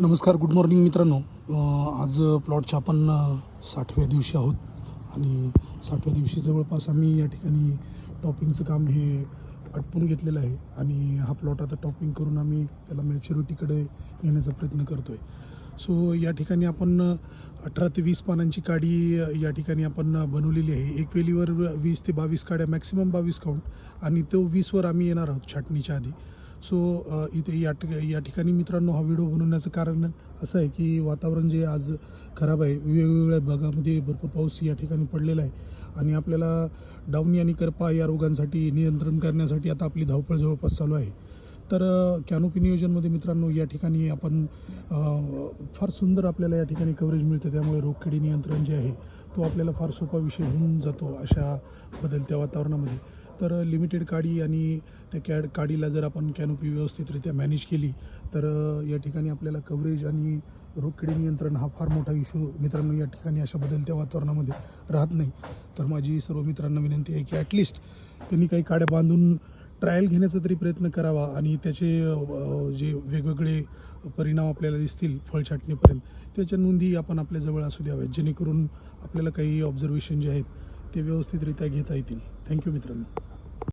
नमस्कार good morning मित्रांनो. आज प्लॉटच्या आपण साठव्या दिवशी आहोत. आणि साठव्या दिवशी जवळपास आम्ही या ठिकाणी टॉपिंगचं काम हे आटपून घेतलेलं आहे. आणि हा प्लॉट आता टॉपिंग करून आम्ही त्याला मॅच्युरिटीकडे नेण्याचा प्रयत्न करतो आहे सो या ठिकाणी आपण अठरा ते वीस पानांची काडी या ठिकाणी आपण बनवलेली आहे. एक वेलीवर वीस ते बावीस काड्या मॅक्सिमम बावीस काउंट आणि तो वीसवर आम्ही येणार आहोत छाटणीच्या आधी. सो इथे या ठिका या ठिकाणी मित्रांनो हा व्हिडिओ बनवण्याचं कारण असं आहे की वातावरण जे आज खराब आहे वेगवेगळ्या भागामध्ये भरपूर पाऊस या ठिकाणी पडलेला आहे. आणि आपल्याला डावणी आणि करपा या रोगांसाठी नियंत्रण करण्यासाठी आता आपली धावपळ जवळपास चालू आहे. तर कॅनोपी नियोजनमध्ये मित्रांनो या ठिकाणी आपण फार सुंदर आपल्याला या ठिकाणी कव्हरेज मिळते. त्यामुळे रोगकिडी नियंत्रण जे आहे तो आपल्याला फार सोपा विषय होऊन जातो अशा बदलत्या वातावरणामध्ये. तर लिमिटेड काडी आणि त्या कॅड काडीला जर आपण कॅनोपी व्यवस्थितरित्या मॅनेज केली तर या ठिकाणी आपल्याला कव्हरेज आणि रोगकिडी नियंत्रण हा फार मोठा इश्यू मित्रांनो या ठिकाणी अशा बदलत्या वातावरणामध्ये राहत नाही. तर माझी सर्व मित्रांना विनंती आहे की ॲटलिस्ट त्यांनी काही काड्या बांधून ट्रायल घेण्याचा तरी प्रयत्न करावा आणि त्याचे जे वेगवेगळे परिणाम आपल्याला दिसतील फळ छाटणीपर्यंत त्याच्या नोंदी आपण आपल्याजवळ असू द्याव्यात जेणेकरून आपल्याला काही ऑब्झर्वेशन जे आहेत ते व्यवस्थितरित्या घेता येतील. थँक्यू मित्रांनो.